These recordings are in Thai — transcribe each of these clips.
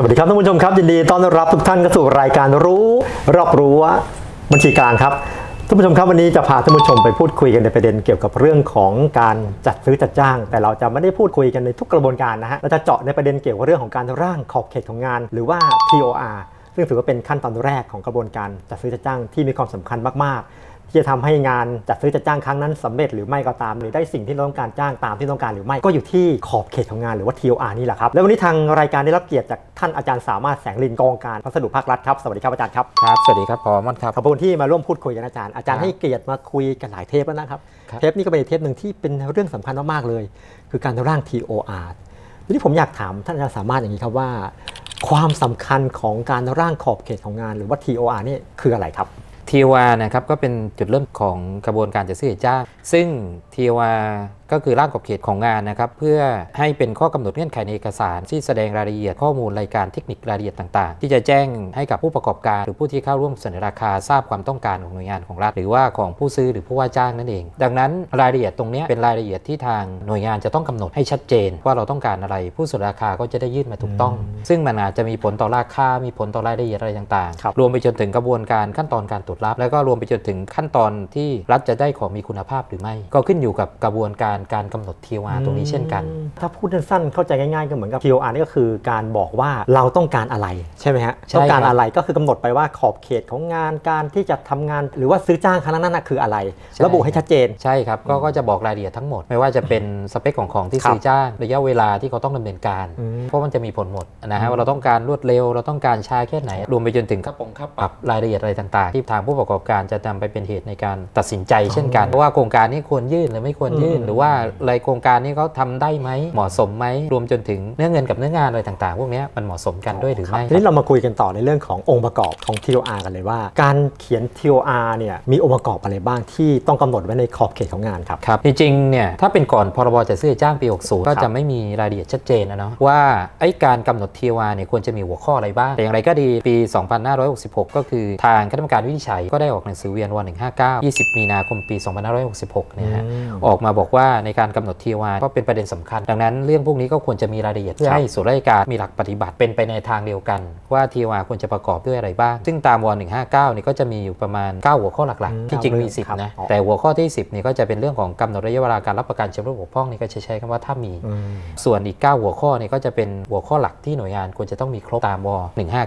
สวัสดีครับท่านผู้ชมครับยินดีต้อนรับทุกท่านเข้าสู่รายการรู้รอบรู้ว่าบัญชีกลางครับท่านผู้ชมครับวันนี้จะพาท่านผู้ชมไปพูดคุยกันในประเด็นเกี่ยวกับเรื่องของการจัดซื้อจัดจ้าง แต่เราจะไม่ได้พูดคุยกันในทุกกระบวนการนะฮะเราจะเจาะในประเด็นเกี่ยวกับเรื่องของการร่างขอบเขตของงาน หรือว่า TOR ซึ่งถือว่าเป็นขั้นตอนแรกของกระบวนการจัดซื้อจัดจ้างที่มีความสำคัญมากๆ ที่จะทำให้งานจัดซื้อจัดจ้างครั้งนั้นสำเร็จหรือไม่ก็ตาม หรือได้สิ่งที่เราต้องการจ้างตามที่ต้องการหรือไม่ก็อยู่ที่ขอบเขตของงานหรือว่า TOR นี่แหละครับแล้ววันนี้ทางรายการได้รับเกียรติจากท่านอาจารย์สามารถแสงลินกองการพัสดุภาครัฐครับสวัสดีครับอาจารย์ครับครับสวัสดีครับพอมอนครับขอบคุณที่มาร่วมพูดคุยกันอาจารย์อาจารย์ครับให้เกียรติมาคุยกันหลายเทปแล้วนะครับครับเทปนี้ก็เป็นเทปหนึ่งที่เป็นเรื่องสำคัญมากๆเลย คือการร่าง TOR ทีนี้ผมอยากถามท่านอาจารย์สามารถอย่างนี้ครับว่า ความสำคัญของการร่างขอบเขตของงาน หรือว่า TOR นี่คืออะไรครับ ทีวานะครับก็เป็นจุดเริ่มของกระบวนการจัดซื้อจ้าง ซึ่งทีวา ก็คือร่างขอบเขตของงานนะครับเพื่อให้เป็นข้อกำหนดเงื่อนไขในเอกสาร ที่แสดงรายละเอียดข้อมูลรายการเทคนิครายละเอียดต่างๆ ที่จะแจ้งให้กับผู้ประกอบการ หรือผู้ที่เข้าร่วมเสนอราคาทราบความต้องการของหน่วยงานของรัฐหรือว่าของผู้ซื้อหรือผู้ว่าจ้างนั่นเอง ดังนั้นรายละเอียดตรงเนี้ยเป็นรายละเอียดที่ทางหน่วยงานจะต้องกำหนดให้ชัดเจน ว่าเราต้องการอะไรผู้เสนอราคาก็จะได้ยื่นมาถูกต้อง ซึ่งมันอาจจะมีผลต่อราคา มีผลต่อรายละเอียดอะไรต่างครับๆรวมไปจนถึงกระบวนการขั้นตอนการตรวจรับ แล้วก็รวมไปจนถึงขั้นตอนที่รัฐจะได้ของมีคุณภาพหรือไม่ ก็ขึ้นอยู่กับกระบวนการการกำหนด TOR ตรงนี้เช่นกันอืมถ้าพูดสั้นๆเข้าใจง่ายๆก็เหมือนกับ TOR นี่ก็คือการบอกว่าเราต้องการอะไรใช่ไหมฮะใช่ต้องการครับอะไรก็คือกำหนดไปว่าขอบเขตของงานการที่จะทำงาน หรือว่าซื้อจ้างครั้งนั้นน่ะคืออะไร ระบุให้ชัดเจน ใช่ครับก็ก็จะบอกรายละเอียดทั้งหมด ไม่ว่าจะเป็นสเปคของของที่ครับซื้อจ้างระยะเวลาที่เขาต้องดำเนินการ อืม เพราะมันจะมีผลหมดนะฮะว่าเราต้องการรวดเร็วเราต้องการช้าแค่ไหน รวมไปจนถึงค่าปรงค่าปรับรายละเอียดอะไรต่างๆ ที่ทางผู้ประกอบการจะนำไปเป็นเหตุในการตัดสินใจเช่นกันว่าโครงการนี้ควรยื่นหรือไม่ควรยื่นอืมหรือว่ารายโครงการนี้เขาทำได้ไหมเหมาะสมไหมรวมจนถึงเนื้อเงินกับเนื้องานอะไรต่างๆ พวกเนี้ยมันเหมาะสมกันด้วยหรือไม่ทีนี้เรามาคุยกันต่อในเรื่องขององค์ประกอบของ TOR กันเลยว่า การเขียน TOR เนี่ยมีองค์ประกอบอะไรบ้างที่ต้องกำหนดไว้ในขอบเขตของงานครับครับจริงๆเนี่ยถ้าเป็นก่อนพรบจัดซื้อจัดจ้างปี 60 ก็จะไม่มีรายละเอียดชัดเจนนะเนาะว่าไอ้การกำหนด TOR เนี่ยควรจะมีหัวข้ออะไรบ้าง แต่อย่างไรก็ดีปี 2566 ก็คือทางคณะกรรมการวินิจฉัยก็ได้ออกหนังสือเวียนวัน159 20 มีนาคมปี 2566เนี่ยฮะอืมออกมาบอกว่าในการกำหนด TOR ก็เป็นประเด็นสำคัญ ดังนั้นเรื่องพวกนี้ก็ควรจะมีรายละเอียดเพื่อให้ส่วนราชการมีหลักปฏิบัติเป็นไปในทางเดียวกันว่า TOR ควรจะประกอบด้วยอะไรบ้าง ซึ่งตามว159เนี่ยก็จะมีอยู่ประมาณ 9 หัวข้อหลักอืมๆที่จริงมีครับ10 นะอ๋อแต่หัวข้อที่ 10เนี่ยก็จะเป็นเรื่องของกำหนดระยะเวลาการรับประกันชำรุดบกพร่องนี่ก็จะใช้คำว่าถ้ามีอืมส่วนอีก 9 หัวข้อเนี่ยก็จะเป็นหัวข้อหลักที่หน่วยงานควรจะต้องมีครบตามว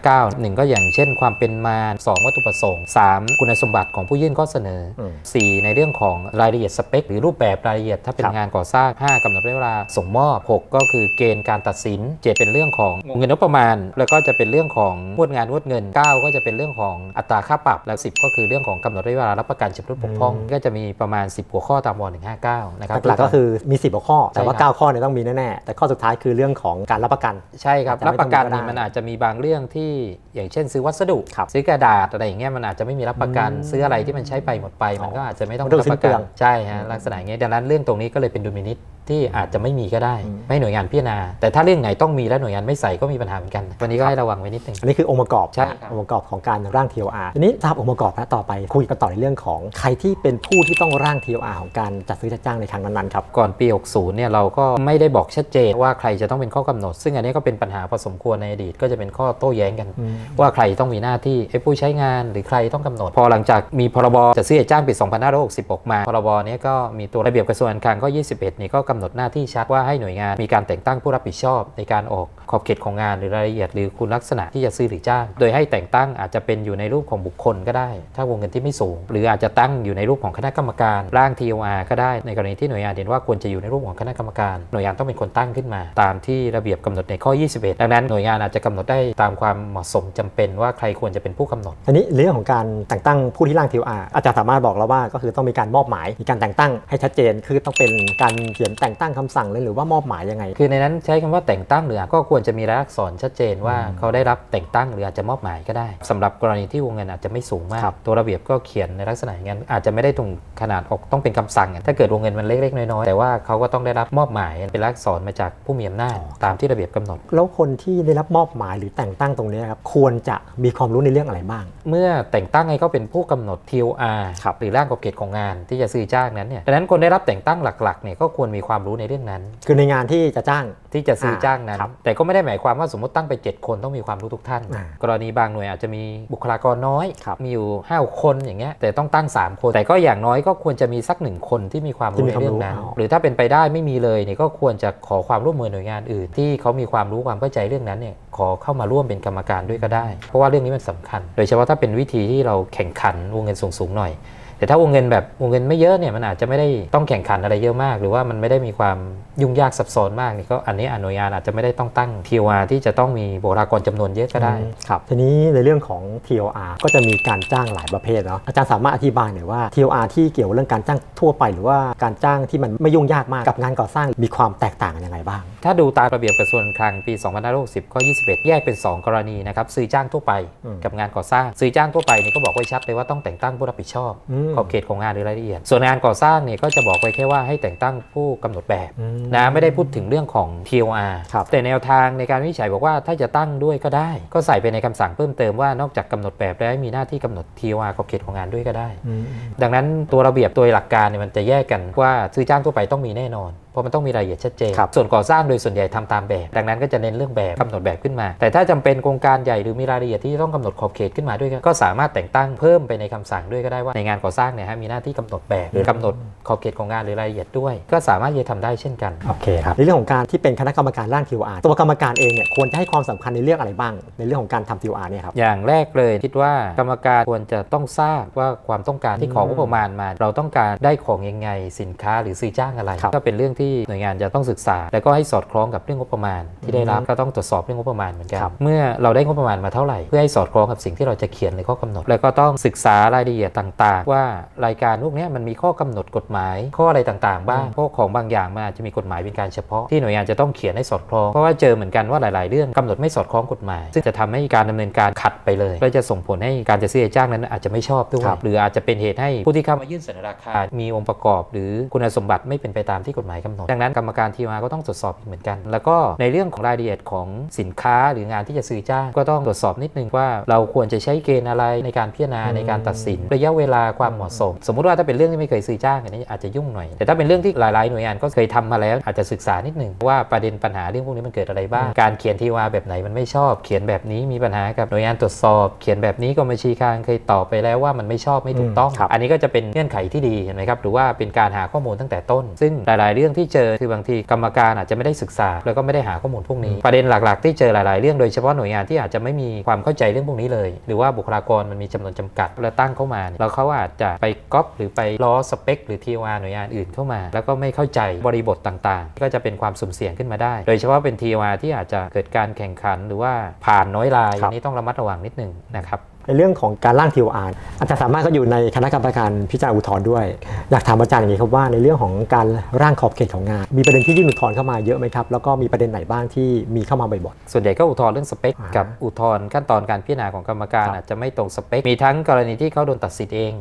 159 1 ก็อย่างเช่น ความเป็นมา 2 วัตถุประสงค์ 3 คุณสมบัติของผู้ยื่นข้อเสนออม4ในเรื่องของรายละเอียดสเปค หรือรูปแบบรายละเอียดถ้าเป็นครับงานก่อสร้าง 5กำหนดระยะเวลาส่งมอบ 6 ก็คือเกณฑ์การตัดสิน 7 เป็นเรื่องของเงินงบประมาณ แล้วก็จะเป็นเรื่องของงวดงานงวดเงิน 9 ก็จะเป็นเรื่องของอัตราค่าปรับ และ10 ก็คือเรื่องของกำหนดระยะเวลารับประกันชำรุดบกพร่อง ก็จะมีประมาณ 10 หัวข้อตามว159 นะครับหลักๆก็คือมี 10 หัวข้อ แต่ว่าใช่ครับ9ข้อเนี่ยต้องมีแน่ๆ แต่ข้อสุดท้ายคือเรื่องของการรับประกัน ใช่ครับอาจจะรับประกันไม่ต้องมีก็ได้นี่มันอาจจะมีบางเรื่องที่อย่างเช่น ซื้อวัสดุครับซื้อกระดาษอะไรอย่างเงี้ยมันอาจจะไม่มีรับประกันอืมซื้ออะไรที่มันใช้ไปหมดไป มันก็อาจจะไม่ต้องมันดูรับสิ้ปนระเปลืกัอนงใช่ฮะลักษณะอย่างเงี้ยดังนั้นเรื่องตรงนี้ก็เลยเป็นดุลพินิต ที่อาจจะไม่มีก็ได้อืมไม่หน่วยงานพิจารณา แต่ถ้าเรื่องไหนต้องมีและหน่วยงานไม่ใส่ก็มีปัญหาเหมือนกัน วันนี้ก็ให้ระวังไว้นิดนึงอันนี้คือองค์ประกอบใช่ครับองค์ประกอบของการร่าง TOR ทีนี้ทราบองค์ประกอบแล้วต่อไปคุยกันต่อในเรื่องของใครที่เป็นผู้ที่ต้องร่าง TOR ของการจัดซื้อจัดจ้างในครั้งนั้นๆครับก่อนปี 60 เนี่ยเราก็ไม่ได้บอกชัดเจนว่าใครจะต้องเป็นข้อกำหนด ซึ่งอันนี้ก็เป็นปัญหาพอสมควรในอดีตก็จะเป็นข้อโต้แย้งกันอืมว่าใครต้องมีหน้าที่ไอ้ผู้ใช้งานหรือใครต้องกำหนด พอหลังจากมีพรบจัดซื้อจัดจ้างปี 2560ออกมาพรบเนี้ก็มีตัวระเบียบกระทรวงการคลังข้อ21 นี่ก็กำหนดหน้าที่ชัดว่าให้หน่วยงานมีการแต่งตั้งผู้รับผิดชอบ ในการออกขอบเขตของงานหรือรายละเอียดหรือคุณลักษณะที่จะซื้อหรือจ้าง โดยให้แต่งตั้งอาจจะเป็นอยู่ในรูปของบุคคลก็ได้ ถ้าวงเงินที่ไม่สูง หรืออาจจะตั้งอยู่ในรูปของคณะกรรมการร่าง TOR ก็ได้ในกรณีที่หน่วยงานเห็นว่าควรจะอยู่ในรูปของคณะกรรมการ หน่วยงานต้องเป็นคนตั้งขึ้นมา ตามที่ระเบียบกำหนดในข้อ 21 ดังนั้นหน่วยงานอาจจะกำหนดได้ตามความเหมาะสมจำเป็นว่าใครควรจะเป็นผู้กำหนดทีนี้เรื่องของการแต่งตั้งผู้ที่ร่าง TOR อาจารย์สามารถบอกเราว่าก็คือต้องมีการมอบหมายมีการแต่งตั้งให้ชัดเจนคือต้องเป็นการเขียนแต่งตั้งคำสั่งเลยหรือว่ามอบหมายยังไง คือในนั้นใช้คำว่าแต่งตั้งหรืออาจก็ควรจะมีรายลักษณ์อักษรชัดเจนว่าเขาได้รับแต่งตั้งหรืออาจจะมอบหมายก็ได้สำหรับกรณีที่วงเงินอาจจะไม่สูงมากครับตัวระเบียบก็เขียนในลักษณะอย่างนั้นอาจจะไม่ได้ตรง ขนาดออกต้องเป็นคำสั่งอะถ้าเกิดวงเงินมันเล็กๆ น้อยๆ แต่ว่าเขาก็ต้องได้รับมอบหมายเป็นลักษณ์อักษรมาจากผู้มีอำนาจตามที่ระเบียบกำหนด แล้วคนที่ได้รับมอบหมายหรือแต่งตั้งตรงนี้ครับควรจะมีความรู้ในเรื่องอะไรบ้าง เมื่อแต่งตั้งให้เขาเป็นผู้กำหนด TOR ครับหรือร่างขอบเขตของงานที่จะซื้อจ้างนั้นเนี่ยดังนั้นคนได้รับแต่งตั้งหลักๆเนี่ยก็ควรมีความรู้ในเรื่องนั้น คือในงานที่จะจ้างที่จะซื้อจ้างนั้นครับแต่ก็ไม่ได้หมายความว่าสมมติตั้งไป 7 คนต้องมีความรู้ทุกท่านอ่ากรณีบางหน่วยอาจจะมีบุคลากรน้อยครับมีอยู่5คนอย่างเงี้ยแต่ต้องตั้ง 3 คนแต่ก็อย่างน้อยก็ควรจะมีสักหนึ่งคนที่มีความที่รู้มีในความเรื่อรู้งนั้นอ๋อหรือถ้าเป็นไปได้ไม่มีเลยเนี่ยก็ควรจะขอความร่วมมือหน่วยงานอื่น ที่เขามีความรู้ความเข้าใจเรื่องนั้นเนี่ยขอเข้ามาร่วมเป็นกรรมการด้วยก็ได้ เพราะว่าเรื่องนี้มันสำคัญ โดยเฉพาะถ้าเป็นวิธีที่เราแข่งขันวงเงินสูงๆหน่อย แต่ถ้าวงเงินแบบวงเงินไม่เยอะเนี่ยมันอาจจะไม่ได้ต้องแข่งขันอะไรเยอะมาก หรือว่ามันไม่ได้มีความยุ่งยากซับซ้อนมากนี่ก็อันนี้อะหน่วยงานอาจจะไม่ได้ต้องตั้ง TOR ที่จะต้องมีบุคลากรจำนวนเยอะก็ได้ครับทีนี้ในเรื่องของ TOR ก็จะมีการจ้างหลายประเภทเนาะอาจารย์สามารถอธิบายหน่อยว่า TOR ที่เกี่ยวกับเรื่องการจ้างทั่วไป หรือว่าการจ้างที่มันไม่ยุ่งยากมากกับงานก่อสร้างมีความแตกต่างกันยังไงบ้าง ถ้าดูตามระเบียบกระทรวงการคลังปี2560ข้อ21 แยกเป็น 2 กรณีนะครับซื้อจ้างทั่วไปอืมกับงานก่อสร้างซื้อจ้างทั่วไปนี่ก็บอกไว้ชัดเลยว่าต้องแต่งตั้งผู้รับผิดชอบอืมขอบเขตของงานหรือรายละเอียด ส่วนงานก่อสร้างเนี่ยก็จะบอกไว้แค่ว่าให้แต่งตั้งผู้กำหนดแบบอืมนะไม่ได้พูดถึงเรื่องของ TOR ครับแต่แนวทางในการวินิจฉัยบอกว่าถ้าจะตั้งด้วยก็ได้ ก็ใส่ไปในคำสั่งเพิ่มเติมว่านอกจากกำหนดแบบแล้วให้มีหน้าที่กำหนด TOR ขอบเขตของงานด้วยก็ได้อืมดังนั้นตัวระเบียบตัวหลักการเนี่ยมันจะแยกกันว่าซื้อจ้างทั่วไปต้องมีแน่นอนเพราะมันต้องมีรายละเอียดชัดเจนครับส่วนก่อสร้างโดยส่วนใหญ่ทำตามแบบ ดังนั้นก็จะเน้นเรื่องแบบกำหนดแบบขึ้นมา แต่ถ้าจำเป็นโครงการใหญ่หรือมีรายละเอียดที่ต้องกำหนดขอบเขตขึ้นมาด้วยก็สามารถแต่งตั้งเพิ่มไปในคำสั่งด้วยก็ได้ว่าในงานก่อสร้างเนี่ยฮะมีหน้าที่กำหนดแบบหรือกำหนดขอบเขตของงานหรือรายละเอียดด้วย ก็สามารถที่จะทำได้เช่นกันโอเคครับในเรื่องของการที่เป็นคณะกรรมการร่าง TOR ตัวกรรมการเองเนี่ยควรจะให้ความสำคัญในเรื่องอะไรบ้าง ในเรื่องของการทำ TOR เนี่ยครับอย่างแรกเลยคิดว่ากรรมการควรจะต้องทราบว่าความต้องการที่ของงบประมาณมา เราต้องการได้ของยังไงสินค้าหรือซื้อจ้างอะไรครับก็เป็นเรื่องที่หน่วยงานจะต้องศึกษา แล้วก็ให้สอดคล้องกับเรื่องงบประมาณ ที่ได้รับก็ต้องตรวจสอบเรื่องงบประมาณเหมือนกันครับเมื่อเราได้งบประมาณมาเท่าไหร่เพื่อให้สอดคล้องกับสิ่งที่เราจะเขียนในข้อกำหนด แล้วก็ต้องศึกษารายละเอียดต่างๆ ว่ารายการพวกเนี้ยมันมีข้อกำหนดกฎหมาย ข้ออะไรต่างๆ บ้างเพราะของบางอย่างมันอาจจะมีกฎหมายเป็นการเฉพาะที่หน่วยงานจะต้องเขียนให้สอดคล้องเพราะว่าเจอเหมือนกันว่าหลาย ๆ เรื่องกำหนดไม่สอดคล้องกฎหมาย ซึ่งจะทำให้การดำเนินการขัดไปเลยและจะส่งผลให้การจะซื้อจ้างนั้นอาจจะไม่ชอบด้วยครับหรืออาจจะเป็นเหตุให้ผู้ที่เข้ามายื่นเสนอราคา มีองค์ประกอบ หรือคุณสมบัติไม่เป็นไปตามที่กฎหมายกำหนด ดังนั้นกรรมการทีมาก็ต้องตรวจสอบอีกเหมือนกัน แล้วก็ในเรื่องของรายละเอียดของสินค้าหรืองานที่จะซื้อจ้าง ก็ต้องตรวจสอบนิดนึงว่า เราควรจะใช้เกณฑ์อะไรในการพิจารณาในการตัดสินระยะเวลาความเหมาะสม สมมุติว่าถ้าเป็นเรื่องที่ไม่เคยซื้อจ้างอันนี้อาจจะยุ่งหน่อย แต่ถ้าเป็นเรื่องที่หลาย ๆ หน่วยงานก็เคยทำมาแล้ว อาจจะศึกษานิดนึงว่าประเด็นปัญหาเรื่องพวกนี้มันเกิดอะไรบ้าง การเขียนทีวาแบบไหนมันไม่ชอบ เขียนแบบนี้มีปัญหากับหน่วยงานตรวจสอบ เขียนแบบนี้กรมบัญชีกลางเคยตอบไปแล้วว่ามันไม่ชอบไม่ถูกต้องอืมครับอันนี้ก็จะเป็นเงื่อนไขที่ดีเห็นไหมครับหรือว่าเป็นการหาข้อมูลตั้งแต่ต้น ซึ่งหลาย ๆ เรื่องที่เจอคือบางทีกรรมการอาจจะไม่ได้ศึกษา แล้วก็ไม่ได้หาข้อมูลพวกนี้ ประเด็นหลักๆ ที่เจอหลาย ๆ เรื่องโดยเฉพาะหน่วยงานที่อาจจะไม่มีความเข้าใจเรื่องพวกนี้เลย หรือว่าบุคลากรมันมีจำนวนจำกัดแล้วตั้งเข้ามาเนี่ยแล้วเขาอาจจะไปก๊อปหรือไปล้อสเปค หรือทีวาหน่วยงานอื่นเข้ามา แล้วก็ไม่เข้าใจบริบทต่างๆ ก็จะเป็นความสุ่มเสี่ยงขึ้นมาได้ โดยเฉพาะเป็นทีวาที่อาจจะเกิดการแข่งขันหรือว่าผ่านน้อยรายครับอันนี้ต้องระมัดระวังนิดนึงนะครับในเรื่องของการร่าง TOR อาจารย์สามารถก็อยู่ในคณะกรรมการพิจารณาอุทธรณ์ด้วย อยากถามอาจารย์อย่างนี้ครับว่าในเรื่องของการร่างขอบเขตของงาน มีประเด็นที่ยื่นอุทธรณ์เข้ามาเยอะไหมครับ แล้วก็มีประเด็นไหนบ้างที่มีเข้ามาบ่อยส่วนใหญ่ก็อุทธรณ์เรื่องสเปคอ่ากับอุทธรณ์ขั้นตอนการพิจารณาของกรรมการครับอาจจะไม่ตรงสเปค มีทั้งกรณีที่เขาโดนตัดสิทธิ์เอง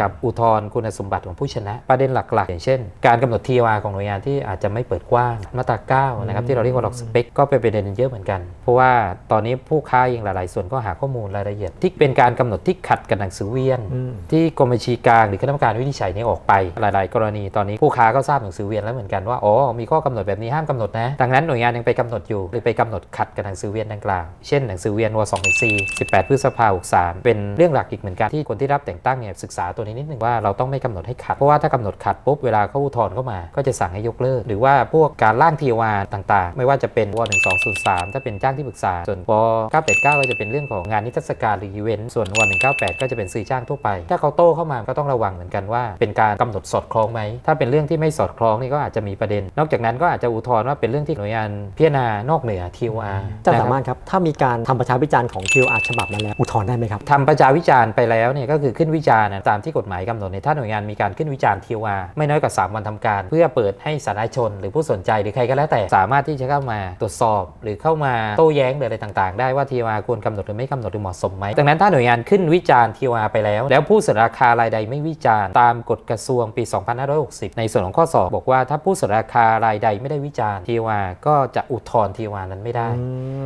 กับอุทธรณ์คุณสมบัติของผู้ชนะ ประเด็นหลักๆ อย่างเช่น การกำหนด TOR ของหน่วยงานที่อาจจะไม่เปิดกว้างมาตรา9นะครับที่เราเรียกว่าล็อกสเปคก็เป็นประเด็นเยอะเหมือนกัน เพราะว่าตอนนี้ผู้ค้าเองหลาย ๆ ส่วนก็หาข้อมูลรายละเอียดที่เป็นการกำหนดที่ขัดกับหนังสือเวียนอืมที่กรมบัญชีกลางหรือคณะกรรมการวินิจฉัยนี้ออกไปหลาย ๆ กรณีตอนนี้ผู้ค้าก็ทราบหนังสือเวียนแล้วเหมือนกันว่าอ๋อมีข้อกำหนดแบบนี้ห้ามกำหนดนะดังนั้นหน่วยงานยังไปกำหนดอยู่หรือไปกำหนดขัดกับหนังสือเวียนดังกล่าวเช่นหนังสือเวียนว2 4 18พฤษภาคม63เป็นเรื่องหลักอีกเหมือนกันที่คนที่รับแต่งตั้งเนี่ยศึกษาตัวนี้นิดนึงว่าเราต้องไม่กำหนดให้ขัดเพราะว่าถ้ากำหนดขัดปุ๊บเวลาเขาอุทธรณ์เข้ามา ก็จะสั่งให้ยกเลิก หรือว่าพวกการร่างทีวาต่าง ๆ ไม่ว่าจะเป็นว1203ถ้าเป็นจ้างที่ปรึกษาส่วนว989ก็จะเป็นเรื่องของงานนิทรรศการหรืออีเวนต์ส่วนว198 ก็จะเป็นซื้อจ้างทั่วไป ถ้าเขาโต้เข้ามาก็ต้องระวังเหมือนกันว่า เป็นการกำหนดสอดคล้องไหม ถ้าเป็นเรื่องที่ไม่สอดคล้องนี่ก็อาจจะมีประเด็น นอกจากนั้นก็อาจจะอุทธรณ์ว่าเป็นเรื่องที่หน่วยงานพิจารณานอกเหนือ TOR ๆอาจารย์สามารถครับถ้ามีการทำประชาพิจารณ์ของ TOR ฉบับนั้นแล้วอุทธรณ์ได้ไหมครับทำประชาวิจารณ์ไปแล้วเนี่ยก็คือขึ้นวิจารณ์นะตามที่กฎหมายกำหนดในยถ้าหน่วยงานมีการขึ้นวิจารณ์ทีวาไม่น้อยกว่า3วันทำการ เพื่อเปิดให้สาธารณชน หรือผู้สนใจหรือใครก็แล้วแต่สามารถที่จะเข้ามาตรวจสอบ หรือเข้ามาโต้แย้งหรืออะไรต่าง ๆ ได้ว่าทีวาควรกำหนดหรือไม่กำหนดหรือเหมาะสมไหมดังนั้นถ้าาหน่วยงานขึ้นวิจารณ์ TOR ไปแล้ว แล้วผู้เสนอราคารายใดไม่วิจารณ์ตามกฎกระทรวงปี 2560 ในส่วนของข้อสอบบอกว่าถ้าผู้เสนอราคารายใดไม่ได้วิจารณ์ TOR ก็จะอุทธรณ์ TOR นั้นไม่ได้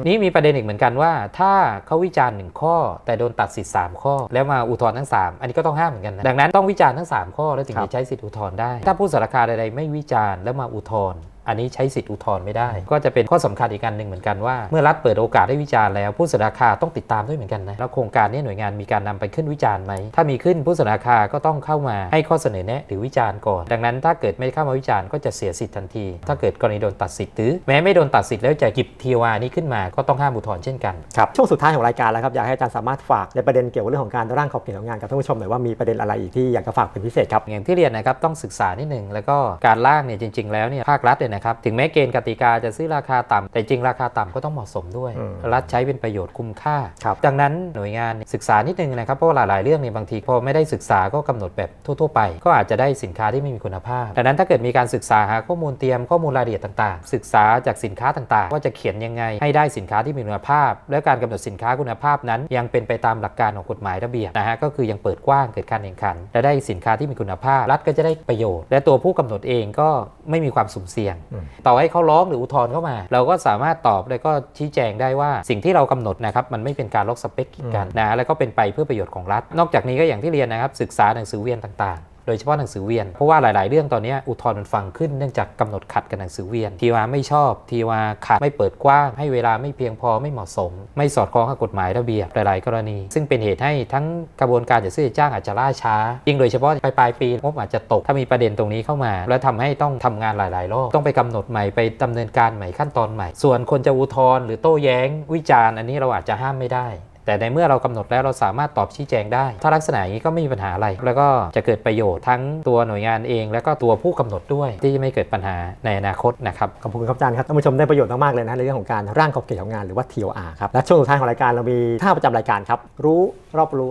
นี่มีประเด็นอีกเหมือนกันว่า ถ้าเขาวิจารณ์หนึ่งข้อ แต่โดนตัดสิทธิ์ 3 ข้อ แล้วมาอุทธรณ์ทั้ง 3 อันนี้ก็ต้องห้ามเหมือนกันนะดังนั้นต้องวิจารณ์ทั้ง 3 ข้อแล้วถึงครับจะใช้สิทธิ์อุทธรณ์ได้ ถ้าผู้เสนอราคาใดๆไม่วิจารณ์แล้วมาอุทธรณ์ อันนี้ใช้สิทธิ์อุทธรณ์ไม่ได้ ก็จะเป็นข้อสำคัญอีกการหนึ่งเหมือนกันว่า เมื่อรัฐเปิดโอกาสให้วิจารณ์แล้ว ผู้เสนอราคาต้องติดตามด้วยเหมือนกันนะแล้วโครงการนี้หน่วยงานมีการนำไปขึ้นวิจารณ์ไหมถ้ามีขึ้นผู้เสนอราคาก็ต้องเข้ามาให้ข้อเสนอแนะหรือวิจารณ์ก่อน ดังนั้นถ้าเกิดไม่เข้ามาวิจารณ์ก็จะเสียสิทธิ์ทันที ถ้าเกิดกรณีโดนตัดสิทธิ์หรือแม้ไม่โดนตัดสิทธิ์แล้วจะหยิบทีวานี้ขึ้นมาก็ต้องห้ามอุทธรณ์เช่นกันครับช่วงสุดท้ายของรายการแล้วครับอยากให้อาจารย์สามารถฝากในประเด็นเกี่ยวกับเรื่องของการร่างขอบเขตของงานกับท่านผู้ชมหน่อยว่ามีประเด็นอะไรอีกที่อยากจะฝากเป็นพิเศษครับอย่างที่เรียนนะครับต้องศึกษานิดหนึ่งแล้วก็การล่างเนี่ยจริง ๆ แล้วเนี่ยภาครัฐเนี่ยนะครับถึงแม้เกณฑ์กติกาจะซื้อราคาต่ำแต่จริงราคาต่ำก็ต้องเหมาะสมด้วยอืมรัฐใช้เป็นประโยชน์คุ้มค่าครับดังนั้นหน่วยงานศึกษานิดนึงนะครับเพราะว่าหลายๆเรื่องเนี่ยบางทีพอไม่ได้ศึกษาก็กำหนดแบบทั่ว ๆ ไป ก็อาจจะได้สินค้าที่ไม่มีคุณภาพดังนั้นถ้าเกิดมีการศึกษาหาข้อมูลเตรียมข้อมูลรายละเอียดต่างๆ ศึกษาจากสินค้าต่างๆ ว่าจะเขียนยังไงให้ได้สินค้าที่มีคุณภาพ และการกำหนดสินค้าคุณภาพนั้น ยังเป็นไปตามหลักการของกฎหมายระเบียบนะฮะก็คือยังเปิดกว้างเกิดการแข่งขัน และได้สินค้าที่มีคุณภาพ รัฐก็จะได้ประโยชน์ และตัวผู้กำหนดเองก็ไม่มีความสุ่มเสี่ยงอืมต่อให้เขาร้องหรืออุทธรณ์เข้ามา เราก็สามารถตอบแล้วก็ชี้แจงได้ว่าสิ่งที่เรากำหนดนะครับมันไม่เป็นการล็อกสเปกกันนะแล้วก็เป็นไปเพื่อประโยชน์ของรัฐ นอกจากนี้ก็อย่างที่เรียนนะครับศึกษาหนังสือเวียนต่าง ดยเฉพาะหนังสือเวียน เพราะว่าหลาย ๆ เรื่องตอนนี้อุทธรณ์มันฟังขึ้นเนื่องจากกำหนดขัดกับหนังสือเวียน ทีว่าไม่ชอบ ทีว่าขัดไม่เปิดกว้าง ให้เวลาไม่เพียงพอไม่เหมาะสม ไม่สอดคล้องกับกฎหมายระเบียบหลาย ๆ กรณี ซึ่งเป็นเหตุให้ทั้งกระบวนการจัดซื้อจัดจ้างอาจจะล่าช้ายิ่งโดยเฉพาะปลายปลายปีงบอาจจะตกถ้ามีประเด็นตรงนี้เข้ามา แล้วทำให้ต้องทำงานหลาย ๆ รอบต้องไปกำหนดใหม่ไปดำเนินการใหม่ขั้นตอนใหม่ ส่วนคนจะอุทธรณ์หรือโต้แย้งวิจารณ์อันนี้เราอาจจะห้ามไม่ได้ แต่ในเมื่อเรากำหนดแล้วเราสามารถตอบชี้แจงได้ ถ้าลักษณะอย่างนี้ก็ไม่มีปัญหาอะไร แล้วก็จะเกิดประโยชน์ทั้งตัวหน่วยงานเอง และก็ตัวผู้กำหนดด้วยที่จะไม่เกิดปัญหาในอนาคตนะครับขอบคุณครับอาจารย์ครับท่านผู้ชมได้ประโยชน์มากๆเลยนะในเรื่องของการร่างขอบเขตของงานหรือว่า TOR ครับและช่วงสุดท้ายของรายการเรามีท่าประจำรายการครับรู้รอบรู้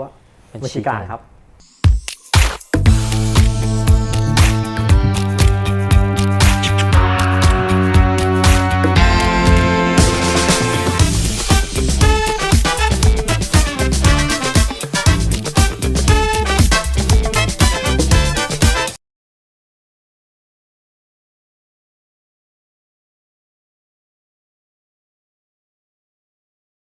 บัญชีกลางครับ